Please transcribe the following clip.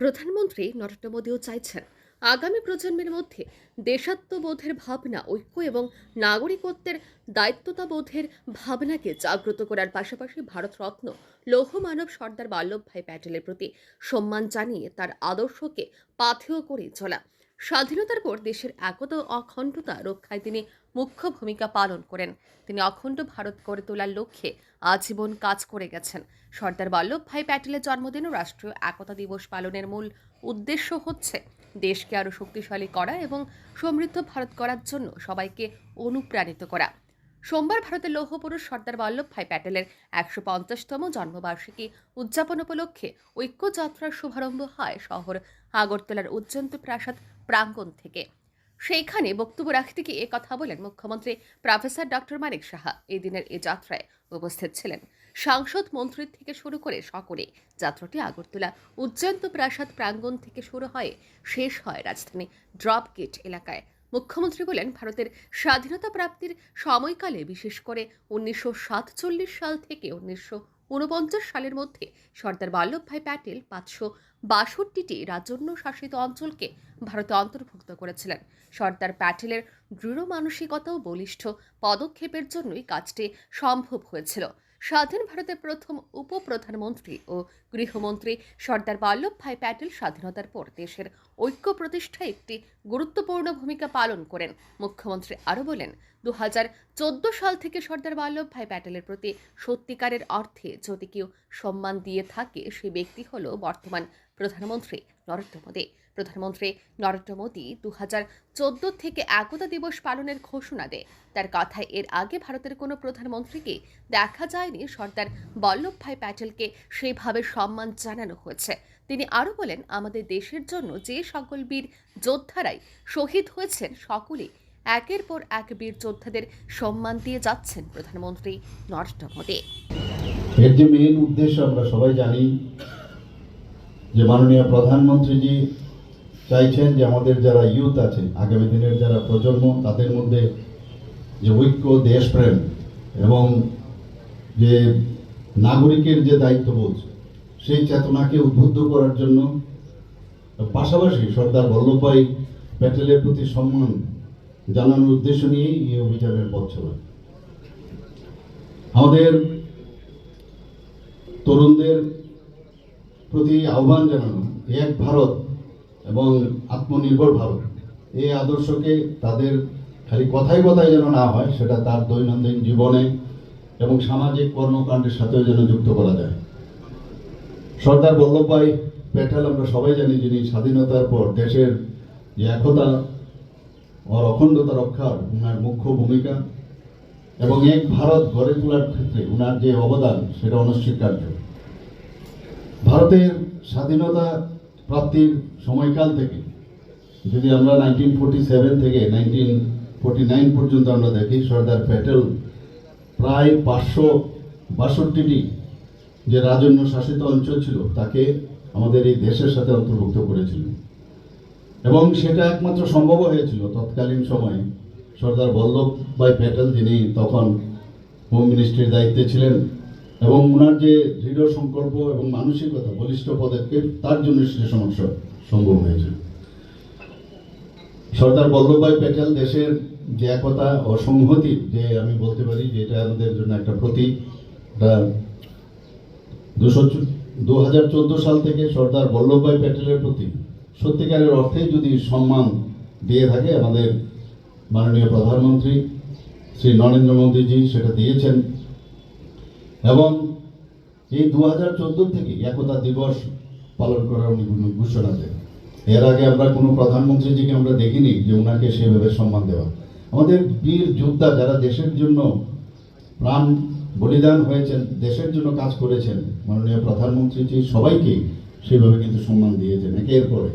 প্রধানমন্ত্রী নরেন্দ্র মোদীও চাইছেন। আগামী প্রজন্মের মধ্যে দেশাত্মবোধের ভাবনা, ঐক্য এবং নাগরিকত্বের দায়িত্বতাবোধের ভাবনাকে জাগ্রত করার পাশাপাশি ভারতরত্ন লৌহ মানব সর্দার বল্লভভাই প্যাটেলের প্রতি সম্মান জানিয়ে তার আদর্শকে পাথেয় করে চলা। স্বাধীনতার পর দেশের একতা ও অখণ্ডতা রক্ষায় তিনি মুখ্য ভূমিকা পালন করেন। তিনি অখণ্ড ভারত গড়ে তোলার লক্ষ্যে আজীবন কাজ করে গেছেন। সর্দার বল্লভভাই প্যাটেলের জন্মদিন ও রাষ্ট্রীয় একতা দিবস পালনের মূল উদ্দেশ্য হচ্ছে দেশকে আরও শক্তিশালী করা এবং সমৃদ্ধ ভারত করার জন্য সবাইকে অনুপ্রাণিত করা। সোমবার ভারতের লৌহ পুরুষ সর্দার বল্লভভাই প্যাটেলের একশো পঞ্চাশতম জন্মবার্ষিকী উদযাপন উপলক্ষে ঐক্য যাত্রার শুভারম্ভ হয় শহর আগরতলার উজ্জন্ত প্রাসাদ প্রাঙ্গণ থেকে। সেইখানে বক্তব্য রাখতে গিয়ে কথা বলেন মুখ্যমন্ত্রী প্রফেসর ডক্টর মানিক সাহা। এই দিনের এই যাত্রায় উপস্থিত ছিলেন। সাংসদ মন্ত্রীর থেকে শুরু করে সকলে যাত্রাটি আগরতলা উজ্জয়ন্ত প্রাসাদ প্রাঙ্গণ থেকে শুরু হয়ে, শেষ হয় রাজধানী ড্রপ গেট এলাকায়। মুখ্যমন্ত্রী বলেন, ভারতের স্বাধীনতা প্রাপ্তির সময়কালে বিশেষ করে উনিশশো সাতচল্লিশ সাল থেকে উনিশশো ঊনপঞ্চাশ সালের মধ্যে সর্দার বল্লভভাই প্যাটেল পাঁচশো বাষট্টিটি রাজন্য শাসিত অঞ্চলকে ভারতে অন্তর্ভুক্ত করেছিলেন। সর্দার প্যাটেলের দৃঢ় মানসিকতা ও বলিষ্ঠ পদক্ষেপের জন্যই কাজটি সম্ভব হয়েছিল। স্বাধীন ভারতের প্রথম উপপ্রধানমন্ত্রী ও গৃহমন্ত্রী সর্দার বল্লভভাই প্যাটেল স্বাধীনতার পর দেশের ঐক্য প্রতিষ্ঠায় একটি গুরুত্বপূর্ণ ভূমিকা পালন করেন। মুখ্যমন্ত্রী আরও বলেন দু সাল থেকে সর্দার বল্লভভাই প্যাটেলের প্রতি সত্যিকারের অর্থে যদি কেউ সম্মান দিয়ে থাকে সে ব্যক্তি হল বর্তমান প্রধানমন্ত্রী নরেন্দ্র মোদী। প্রধানমন্ত্রী নরেন্দ্র মোদী দু হাজার চোদ্দ থেকে একতা দিবস পালনের ঘোষণা দেয়। তার কথায় এর আগে ভারতের কোনো প্রধানমন্ত্রীকে দেখা যায়নি সর্দার বল্লভভাই প্যাটেলকে সেভাবে সম্মান জানানো হয়েছে। তিনি আরও বলেন, আমাদের দেশের জন্য যে সকল বীর যোদ্ধারাই শহীদ হয়েছেন, সকলেই একের পর এক বীর যোদ্ধাদের সম্মান দিয়ে যাচ্ছেন প্রধানমন্ত্রী নরেন্দ্র মোদী। এর যে মেইন উদ্দেশ্য আমরা সবাই জানি যে মাননীয় প্রধানমন্ত্রীজি চাইছেন যে আমাদের যারা ইউথ আছে, আগামী দিনের যারা প্রজন্ম, তাদের মধ্যে যে ঐক্য, দেশপ্রেম এবং যে নাগরিকের যে দায়িত্ববোধ, সেই চেতনাকে উদ্বুদ্ধ করার জন্য পাশাপাশি সর্দার বল্লভভাই প্যাটেলের প্রতি সম্মান জানানোর উদ্দেশ্য নিয়েই এই অভিযানের পথ চলা। আমাদের তরুণদের প্রতি আহ্বান জানানো এক ভারত এবং আত্মনির্ভর ভারত। এই আদর্শকে তাদের খালি কথাই কথায় যেন না হয়, সেটা তার দৈনন্দিন জীবনে এবং সামাজিক কর্মকাণ্ডের সাথেও যেন যুক্ত করা যায়। সর্দার বল্লভভাই প্যাটেল আমরা সবাই জানি যিনি স্বাধীনতার পর দেশের যে একতা ওর অখণ্ডতা রক্ষার ওনার মুখ্য ভূমিকা এবং এক ভারত গড়ে তোলার ক্ষেত্রে ওনার যে অবদান, সেটা অনস্বীকার্য। ভারতের স্বাধীনতা প্রাপ্তির সময়কাল থেকে, যদি আমরা নাইনটিন ফোর্টি সেভেন থেকে নাইনটিন ফোর্টি নাইন পর্যন্ত আমরা দেখি, সর্দার প্যাটেল প্রায় পাঁচশো বাষট্টিটি যে রাজন্য শাসিত অঞ্চল ছিল, তাকে আমাদের এই দেশের সাথে অন্তর্ভুক্ত করেছিলেন এবং সেটা একমাত্র সম্ভব হয়েছিল তৎকালীন সময়ে। সর্দার বল্লভভাই প্যাটেল যিনি তখন হোম মিনিস্ট্রির দায়িত্বে ছিলেন এবং ওনার যে দৃঢ় সংকল্প এবং মানসিকতা, বলিষ্ঠ পদক্ষেপ, তার জন্য সে সমস্যা সম্ভব হয়েছে। সর্দার বল্লভভাই প্যাটেল দেশের যে একতা ও সংহতির যে আমি বলতে পারি যে এটা আমাদের জন্য একটা প্রতীক দুশো দু হাজার চোদ্দ সাল থেকে সর্দার বল্লভভাই প্যাটেলের প্রতি সত্যিকারের অর্থেই যদি সম্মান দিয়ে থাকে আমাদের মাননীয় প্রধানমন্ত্রী, শ্রী নরেন্দ্র মোদীজি সেটা দিয়েছেন। এবং এই দু হাজার চোদ্দ থেকে একতা দিবস পালন করার উনি ঘোষণা দেন। এর আগে আমরা কোনো প্রধানমন্ত্রীজিকে আমরা দেখিনি যে ওনাকে সেভাবে সম্মান দেওয়া। আমাদের বীর যোদ্ধা যারা দেশের জন্য প্রাণ বলিদান হয়েছেন, দেশের জন্য কাজ করেছেন, মাননীয় প্রধানমন্ত্রীজি সবাইকে সেভাবে কিন্তু সম্মান দিয়েছেন, একে এরপরে।